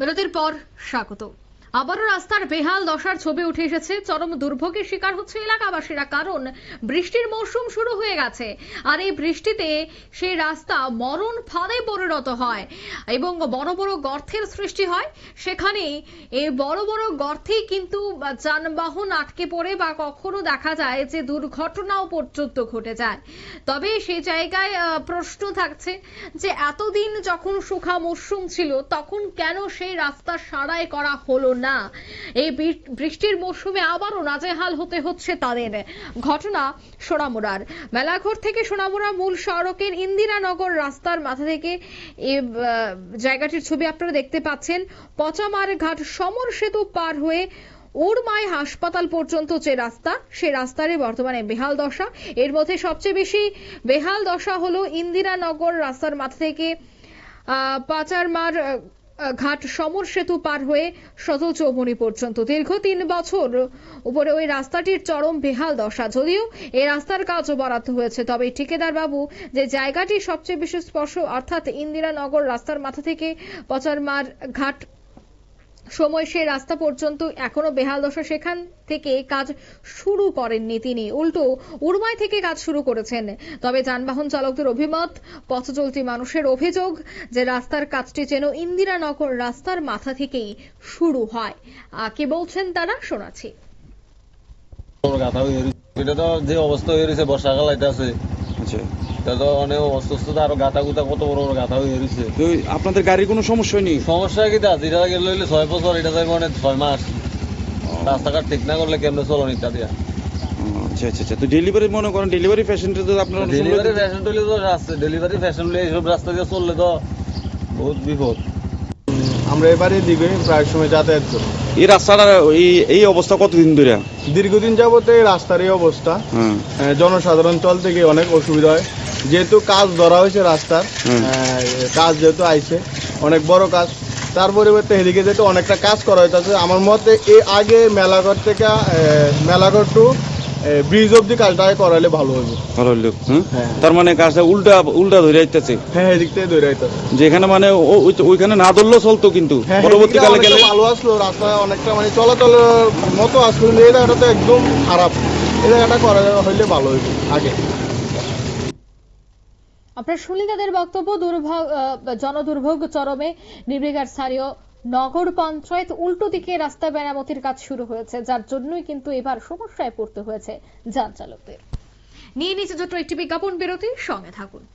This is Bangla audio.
বিরতির পর স্বাগত আবারও রাস্তার বেহাল দশার ছবি উঠে এসেছে। চরম দুর্ভোগের শিকার হচ্ছে এলাকাবাসীরা, কারণ বৃষ্টির মরশুম শুরু হয়ে গেছে। আর এই বৃষ্টিতে সেই রাস্তা মরণ ফাঁদে পরিণত হয় এবং বড় বড় গর্তের সৃষ্টি হয়। সেখানে এই বড় বড় গর্তেই কিন্তু যানবাহন আটকে পড়ে বা কখনো দেখা যায় যে দুর্ঘটনাও পর্যন্ত ঘটে যায়। তবে সেই জায়গায় প্রশ্ন থাকছে যে এতদিন যখন সুখা মরশুম ছিল, তখন কেন সেই রাস্তা সারাই করা হলো না? এই বৃষ্টির মরশুমে আবারও নাজেহাল হতে হচ্ছে তাদের। ঘটনা সোনামুড়ার। মেলাঘর থেকে সোনামুড়া মূল সড়কের ইন্দিরানগর রাস্তার মাথা থেকে এই জায়গাটির ছবি আপনারা দেখতে পাচ্ছেন। পচামার ঘাট সমর সেতু পার হয়ে ওরমাই হাসপাতাল পর্যন্ত যে রাস্তা, সে রাস্তারই বর্তমানে বেহাল দশা। এর মধ্যে সবচেয়ে বেশি বেহাল দশা হলো ইন্দিরানগর রাস্তার মাথা থেকে পাচারমার ঘাট সমর সেতু পার হয়ে শত চৌমনি পর্যন্ত। দীর্ঘ তিন বছর উপরে ওই রাস্তাটির চরম বেহাল দশা। যদিও এই রাস্তার কাজও বরাদ্দ হয়েছে, তবে ঠিকাদার বাবু যে জায়গাটি সবচেয়ে বেশি স্পর্শ, অর্থাৎ ইন্দিরানগর রাস্তার মাথা থেকে পচারমার ঘাট সময় সেই রাস্তা পর্যন্ত এখনও বেহাল দশা। সেখান থেকে কাজ শুরু করেননি তিনি। উল্টো উড়মাই থেকে কাজ শুরু করেছেন। তবে যানবাহন চালকদের অভিমত, পথ চলতি মানুষের অভিযোগ যে রাস্তার কাজটি যেন ইন্দিরানগর রাস্তার মাথা থেকেই শুরু হয়। কি বলছেন তারা? শোনাচ্ছি। এটা তো যে অবস্থা হয়ে রয়েছে, বর্ষাকাল এটা আছে। আচ্ছা। এটা তো অনেক অসুস্থতা আরও গাথা গুতা কত বড় বড় গাথা হয়ে রয়েছে। তো আপনাদের গাড়ির কোনো সমস্যা নেই সমস্যা কি তা? যেটা গেলে হইলে ছয় বছর এটা যাবে মানে ছয় মাস। রাস্তাঘাট ঠিক না করলে কেমনে চলন ইটা দিয়া? আচ্ছা আচ্ছা আচ্ছা। তো ডেলিভারি মনে করেন ডেলিভারি তো আপনারা ডেলিভারি হইলে তো রাস্তা ডেলিভারি ফ্যাশন হইলে এইসব রাস্তা দিয়ে চললে তো বহুত বিপদ। আমরা এবারে দিকে প্রায় সময় যাতায়াত করি। এই রাস্তাটা এই এই অবস্থা কতদিন ধরে? দীর্ঘদিন যাবত এই রাস্তার এই অবস্থা। জনসাধারণ চল থেকে অনেক অসুবিধা হয়। যেহেতু কাজ ধরা হয়েছে রাস্তার কাজ যেহেতু আইছে অনেক বড় কাজ। তার পরিবর্তে এদিকে যেহেতু অনেকটা কাজ করা হয়েছে আমার মতে এই আগে মেলাঘর থেকে মেলাঘর টু ব্রিজ অব্দি কাজটা করালে ভালো হবে ভালো হইল হ্যাঁ হ্যাঁ। তার মানে কাজটা উল্টা উল্টা ধরে যাইতেছে হ্যাঁ এদিক থেকে দৌড়ে হইতেছে যেখানে মানে ওইখানে না ধরলেও চলতো কিন্তু। হ্যাঁ পরবর্তীকালে গেলে ভালো আসলো রাস্তা অনেকটা মানে চলাচলের মতো আসলো কিন্তু এই জায়গাটা তো একদম খারাপ। এই জায়গাটা করা হইলে ভালো হইবে আগে। আপনার শুনলেন তাদের বক্তব্য দুর্ভোগ আহ, জনদুর্ভোগ চরমে নির্বিঘাত স্থানীয় নগর পঞ্চায়েত উল্টো দিকে রাস্তা মেরামতির কাজ শুরু হয়েছে, যার জন্যই কিন্তু এবার সমস্যায় পড়তে হয়েছে যান চালকদের। নিয়ে নিচে ছোট্ট একটি বিজ্ঞাপন বিরতি সঙ্গে থাকুন।